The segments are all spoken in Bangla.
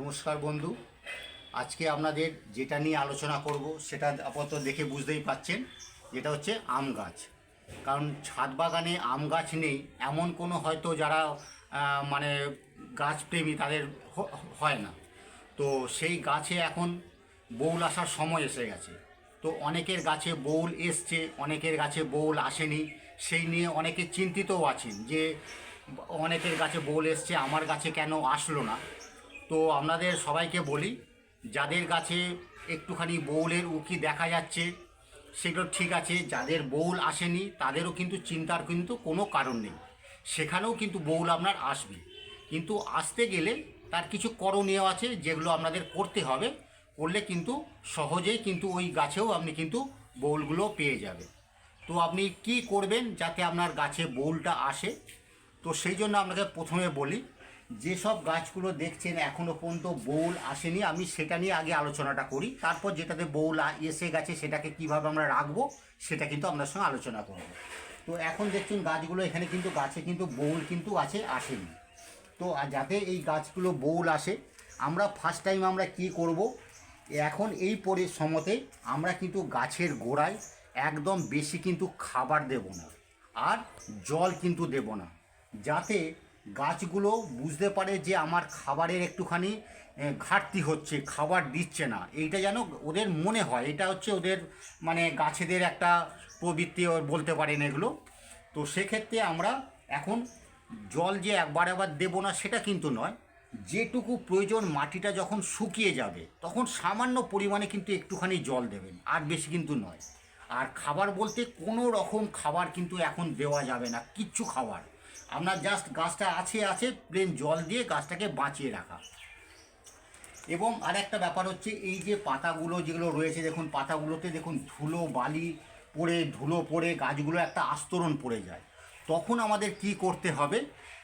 নমস্কার বন্ধু। আজকে আপনাদের যেটা নিয়ে আলোচনা করব, সেটা আপাতত দেখে বুঝতেই পাচ্ছেন, যেটা হচ্ছে আম গাছ। কারণ ছাদ বাগানে আম গাছ নেই, এমন কোনো হয়তো যারা মানে গাছপ্রেমী তাদের হয় না। তো সেই গাছে এখন বউল আসার সময় এসে গেছে। তো অনেকের গাছে বউল এসছে, অনেকের গাছে বউল আসেনি। সেই নিয়ে অনেকে চিন্তিতও আছেন যে, অনেকের গাছে বউল এসছে, আমার গাছে কেন আসলো না? তো আপনাদের সবাইকে বলি, যাদের গাছে একটুখানি বউলের উকি দেখা যাচ্ছে, সেগুলো ঠিক আছে, যাদের বউল আসেনি, তাদেরও কিন্তু চিন্তার কিন্তু কোনো কারণ নেই। সেখানেও কিন্তু বউল আপনার আসবে। কিন্তু আসতে গেলে তার কিছু করণীয় আছে, যেগুলো আপনাদের করতে হবে, করলে কিন্তু সহজেই কিন্তু ওই গাছেও আপনি কিন্তু বউলগুলো পেয়ে যাবে তো আপনি কি করবেন যাতে আপনার গাছে বউলটা আসে? তো সেই জন্য আপনাকে প্রথমে বলি যেসব গাছগুলো দেখছেন এখনও পর্যন্ত বউল আসেনি, আমি সেটা নিয়ে আগে আলোচনাটা করি। তারপর যেটাতে বউল এসে গেছে সেটাকে কীভাবে আমরা রাখব, সেটা কিন্তু আপনার সঙ্গে আলোচনা করব। তো এখন দেখছেন গাছগুলো, এখানে কিন্তু গাছে কিন্তু বউল কিন্তু আছে, আসেনি। তো যাতে এই গাছগুলো বউল আসে, আমরা ফার্স্ট টাইম আমরা কি করব? এখন এই পরিসমতে আমরা কিন্তু গাছের গোড়ায় একদম বেশি কিন্তু খাবার দেব না, আর জল কিন্তু দেব না, যাতে গাছগুলো বুঝতে পারে যে আমার খাবারের একটুখানি ঘাটতি হচ্ছে, খাবার দিচ্ছে না। এইটা যেন ওদের মনে হয়, এটা হচ্ছে ওদের মানে গাছেদের একটা প্রবৃত্তি বলতে পারেন এগুলো। তো সেক্ষেত্রে আমরা এখন জল যে একবার একবার দেবো না, সেটা কিন্তু নয়। যেটুকু প্রয়োজন মাটিটা যখন শুকিয়ে যাবে, তখন সামান্য পরিমাণে কিন্তু একটুখানি জল দেবেন, আর বেশি কিন্তু নয়। আর খাবার বলতে কোনো রকম খাবার কিন্তু এখন দেওয়া যাবে না, কিচ্ছু খাবার। আপনার জাস্ট গাছটা আছে আছে প্লেন জল দিয়ে গাছটাকে বাঁচিয়ে রাখা। এবং আর একটা ব্যাপার হচ্ছে, এই যে পাতাগুলো যেগুলো রয়েছে, দেখুন, পাতাগুলোতে দেখুন, ধুলো, বালি পড়ে, ধুলো পড়ে, গাছগুলো একটা আস্তরণ পড়ে যায়। তখন আমাদের কি করতে হবে?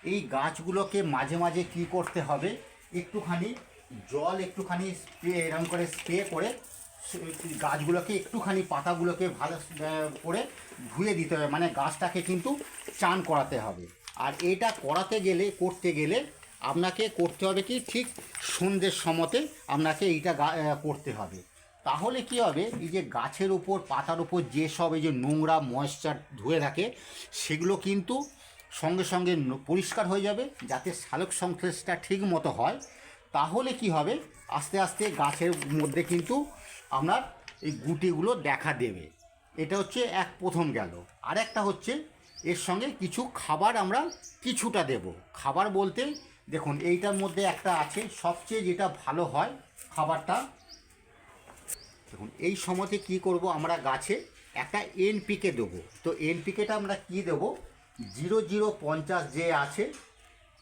এই গাছগুলোকে মাঝে মাঝে কি করতে হবে? একটুখানি জল একটুখানি স্প্রে এরকম করে স্প্রে করে গাছগুলোকে একটুখানি পাতাগুলোকে ভালো করে ধুয়ে দিতে হবে। মানে গাছটাকে কিন্তু চান করাতে হবে। আর এটা করাতে গেলে, করতে গেলে আপনাকে করতে হবে কি? ঠিক সন্ধ্যের সময়তে আপনাকে এইটা করতে হবে। তাহলে কি হবে? এই যে গাছের উপর, পাতার উপর যেসব এই যে নোংরা ময়েশ্চার ধুয়ে থাকে, সেগুলো কিন্তু সঙ্গে সঙ্গে পরিষ্কার হয়ে যাবে, যাতে শালক সংশ্লেষটা ঠিক মতো হয়। তাহলে কি হবে? আস্তে আস্তে গাছের মধ্যে কিন্তু আপনার এই গুটিগুলো দেখা দেবে। এটা হচ্ছে এক প্রথম গেল। আর একটা হচ্ছে এর সঙ্গে কিছু খাবার আমরা কিছুটা দেব। খাবার বলতে, দেখুন, এইটার মধ্যে একটা আছে, সবচেয়ে যেটা ভালো হয় খাবারটা। দেখুন, এই সময়তে কি করব আমরা গাছে একটা এনপিকে দেবো। তো এনপিকেটা আমরা কি দেব? জিরো জিরো পঞ্চাশ যে আছে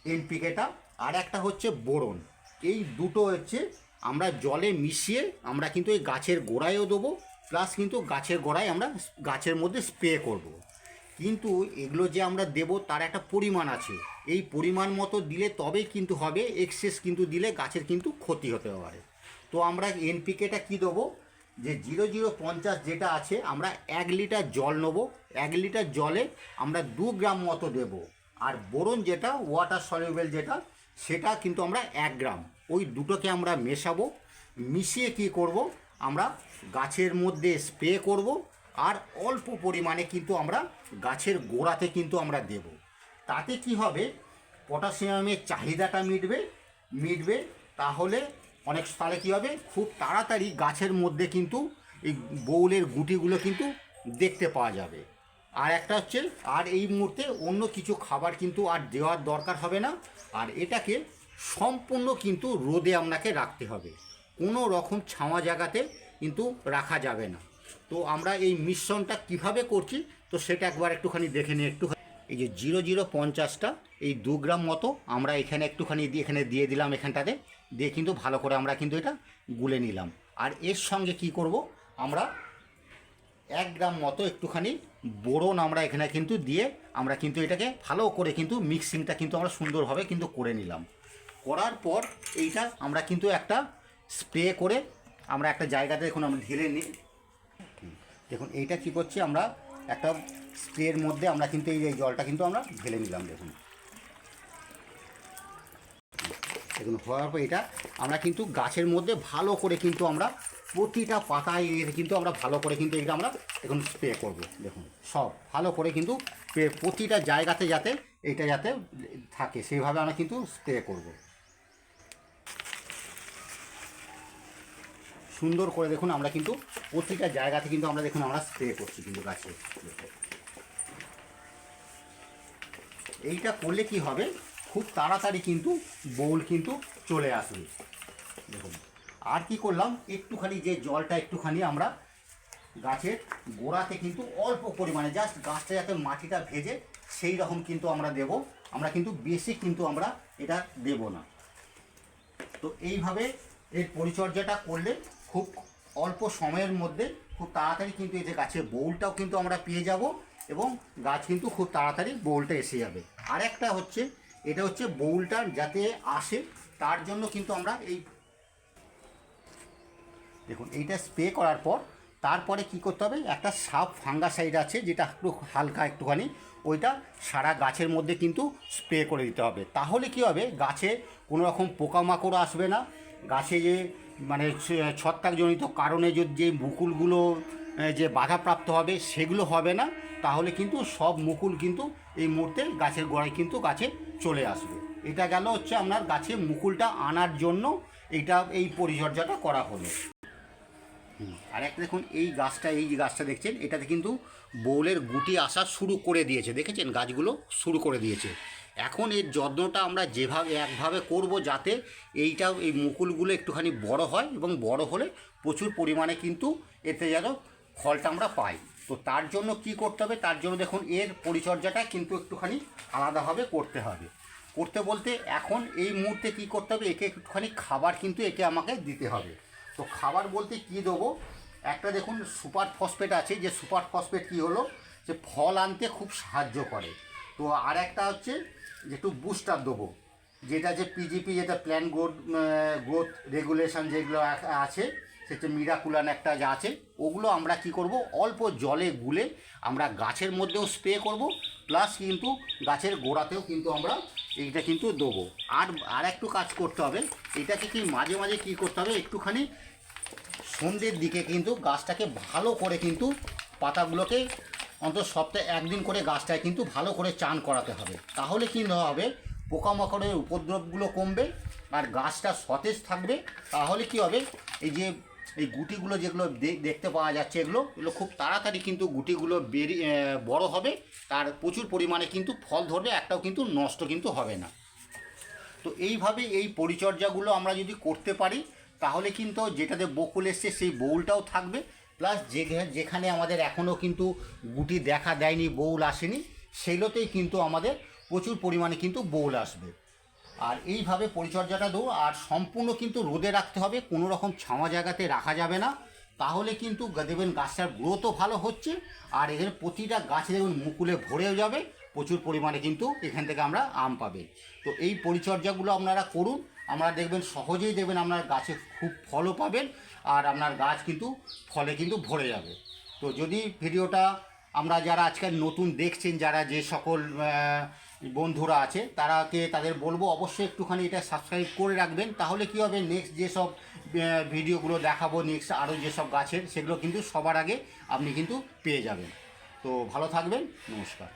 এনপিকেটা আর একটা হচ্ছে বোরন। এই দুটো হচ্ছে আমরা জলে মিশিয়ে আমরা কিন্তু এই গাছের গোড়ায়ও দেবো, প্লাস কিন্তু গাছের গোড়ায় আমরা গাছের মধ্যে স্প্রে করব। কিন্তু এগুলো যে আমরা দেব তার একটা পরিমাণ আছে। এই পরিমাণ মতো দিলে তবেই কিন্তু হবে এক্সেস কিন্তু দিলে গাছের কিন্তু ক্ষতি হতে পারে। তো আমরা এনপিকেটা কি দেবো? যে জিরো জিরো পঞ্চাশ যেটা আছে, আমরা এক লিটার জল নেব। এক লিটার জলে আমরা দু গ্রাম মতো দেব। আর বোরন যেটা ওয়াটার সলিউবেল যেটা, সেটা কিন্তু আমরা এক গ্রাম। ওই দুটোকে আমরা মেশাবো। মিশিয়ে কি করব? আমরা গাছের মধ্যে স্প্রে করব। আর অল্প পরিমাণে কিন্তু আমরা গাছের গোড়াতে কিন্তু আমরা দেব। তাতে কি হবে? পটাশিয়ামের চাহিদাটা মিটবে মিটবে, তাহলে অনেক তাহলে কী হবে? খুব তাড়াতাড়ি গাছের মধ্যে কিন্তু এই বউলের গুটিগুলো কিন্তু দেখতে পাওয়া যাবে। আর একটা হচ্ছে, আর এই মুহূর্তে অন্য কিছু খাবার কিন্তু আর দেওয়ার দরকার হবে না। আর এটাকে সম্পূর্ণ কিন্তু রোদে আপনাকে রাখতে হবে। কোনো রকম ছাওয়া জায়গাতে কিন্তু রাখা যাবে না। তো আমরা এই মিশ্রণটা কীভাবে করছি? তো সেটা একবার একটুখানি দেখে নিই একটু এই যে জিরো জিরো পঞ্চাশটা, এই দু গ্রাম মতো আমরা এখানে একটুখানি এখানে দিয়ে দিলাম এখানটাতে। দিয়ে কিন্তু ভালো করে আমরা কিন্তু এটা গুলে নিলাম। আর এর সঙ্গে কি করব? আমরা এক গ্রাম মতো একটুখানি বোরন আমরা এখানে কিন্তু দিয়ে আমরা কিন্তু এটাকে ভালো করে কিন্তু মিক্সিংটা কিন্তু আমরা সুন্দরভাবে কিন্তু করে নিলাম। করার পর এইটা আমরা কিন্তু একটা স্প্রে করে আমরা একটা জায়গাতে এখন আমরা ঢেলে নিই। দেখুন, এইটা কী করছি আমরা, একটা স্প্রের মধ্যে আমরা কিন্তু এই জলটা কিন্তু আমরা ঢেলে নিলাম, দেখুন। দেখুন, হওয়ার পর এটা আমরা কিন্তু গাছের মধ্যে ভালো করে কিন্তু আমরা প্রতিটা পাতায় কিন্তু আমরা ভালো করে কিন্তু এটা আমরা এখন স্প্রে করব, দেখুন। সব ভালো করে কিন্তু প্রতিটা জায়গাতে যাতে এটা যাতে থাকে, সেইভাবে আমরা কিন্তু স্প্রে করব। সুন্দর করে দেখুন, আমরা কিন্তু প্রতিটা জায়গাতে কিন্তু আমরা দেখুন আমরা স্প্রে করছি কিন্তু গাছে। এইটা করলে কি হবে? খুব তাড়াতাড়ি কিন্তু বউল কিন্তু চলে আসবে। দেখুন, আর কি করলাম? একটুখানি যে জলটা একটুখানি আমরা গাছের গোড়াতে কিন্তু অল্প পরিমাণে জাস্ট গাছটা যাতে মাটিটা ভেজে সেই রকম কিন্তু আমরা দেব। আমরা কিন্তু বেশি কিন্তু আমরা এটা দেব না। তো এইভাবে এর পরিচর্যাটা করলে খুব অল্প সময়ের মধ্যে খুব তাড়াতাড়ি কিন্তু যে গাছের বউলটাও কিন্তু আমরা পেয়ে যাব এবং গাছ কিন্তু খুব তাড়াতাড়ি বউলটা এসে যাবে। আর একটা হচ্ছে, এটা হচ্ছে বউলটা যাতে আসে, তার জন্য কিন্তু আমরা এই দেখুন, এইটা স্প্রে করার পর তারপরে কি করতে হবে, একটা সাপ ফাঙ্গাসাইড আছে যেটা একটু হালকা একটুখানি, ওইটা সারা গাছের মধ্যে কিন্তু স্প্রে করে দিতে হবে। তাহলে কি হবে, গাছে কোনো রকম পোকামাকড় আসবে না গাছে যে মানে ছত্রাকজনিত কারণে যদি যে মুকুলগুলো যে বাধাপ্রাপ্ত হবে, সেগুলো হবে না। তাহলে কিন্তু সব মুকুল কিন্তু এই মুহূর্তে গাছের গোড়ায় কিন্তু গাছে চলে আসবে। এটা গেল হচ্ছে আপনার গাছে মুকুলটা আনার জন্য এটা এই পরিচর্যাটা করা হলো। আর একটা দেখুন, এই গাছটা, এই যে গাছটা দেখছেন, এটাতে কিন্তু বউলের গুটি আসা শুরু করে দিয়েছে। দেখেছেন? গাছগুলো শুরু করে দিয়েছে। এখন এর যত্নটা আমরা যেভাবে, একভাবে করব যাতে এইটা এই মুকুলগুলো একটুখানি বড় হয় এবং বড় হলে প্রচুর পরিমাণে কিন্তু এতে যেন ফলটা আমরা পাই। তো তার জন্য কি করতে হবে? তার জন্য দেখুন, এর পরিচর্যাটা কিন্তু একটুখানি আলাদাভাবে করতে হবে। করতে বলতে এখন এই মুহূর্তে কি করতে হবে? একে একটুখানি খাবার কিন্তু একে আমাকে দিতে হবে। তো খাবার বলতে কি দেবো? একটা দেখুন, সুপার ফসফেট আছে। যে সুপার ফসফেট কী হলো? যে ফল আনতে খুব সাহায্য করে। তো আর একটা হচ্ছে যে একটু বুস্টার দেবো। যেটা যে পিজিপি যেটা প্ল্যান গ্রোথ গ্রোথ রেগুলেশন যেগুলো আছে, সেটা মিরাকুলান একটা যা আছে, ওগুলো আমরা কি করব? অল্প জলে গুলে আমরা গাছের মধ্যেও স্প্রে করব প্লাস কিন্তু গাছের গোড়াতেও কিন্তু আমরা এইটা কিন্তু দেবো। আর আর একটু কাজ করতে হবে, এটাকে কি মাঝে মাঝে কি করতে হবে? একটুখানি সন্ধ্যের দিকে কিন্তু গাছটাকে ভালো করে কিন্তু পাতাগুলোকে অন্তত সপ্তাহে একদিন করে গাছটায় কিন্তু ভালো করে চান করাতে হবে। তাহলে কি না হবে? পোকামাকড়ের উপদ্রবগুলো কমবে আর গাছটা সতেজ থাকবে। তাহলে কি হবে? এই যে, এই গুটিগুলো যেগুলো দেখতে পাওয়া যাচ্ছে এগুলো এগুলো খুব তাড়াতাড়ি কিন্তু গুটিগুলো বেরিয়ে বড় হবে। তার প্রচুর পরিমাণে কিন্তু ফল ধরবে, একটাও কিন্তু নষ্ট কিন্তু হবে না। তো এইভাবে এই পরিচর্যাগুলো আমরা যদি করতে পারি, তাহলে কিন্তু যেটাতে বকুল এসছে, সেই বউলটাও থাকবে। প্লাস যে যেখানে আমাদের এখনও কিন্তু গুটি দেখা দেয়নি বউল আসেনি সেগুলোতেই কিন্তু আমাদের প্রচুর পরিমাণে কিন্তু বউল আসবে। আর এইভাবে পরিচর্যাটা দেবো আর সম্পূর্ণ কিন্তু রোদে রাখতে হবে কোনো রকম ছাওয়া জায়গাতে রাখা যাবে না। তাহলে কিন্তু দেখবেন গাছটার গ্রোথও ভালো হচ্ছে, আর এখানে প্রতিটা গাছে দেখবেন মুকুলে ভরেও যাবে, প্রচুর পরিমাণে কিন্তু এখান থেকে আমরা আম পাবে। তো এই পরিচর্যাগুলো আপনারা করুন, আমরা দেখবেন সহজেই দেখবেন আপনার গাছে খুব ফলও পাবেন আর আপনার গাছ কিন্তু ফলে কিন্তু ভরে যাবে। তো যদি ভিডিওটা আমরা যারা আজকাল নতুন দেখছেন, যারা যে সকল বন্ধুরা আছে, তারাকে তাদের বলব অবশ্যই একটুখানি এটা সাবস্ক্রাইব করে রাখবেন। তাহলে কি হবে নেক্সট যেসব ভিডিওগুলো দেখাবো নেক্সট আরও যেসব গাছের, সেগুলো কিন্তু সবার আগে আপনি কিন্তু পেয়ে যাবেন। তো ভালো থাকবেন, নমস্কার।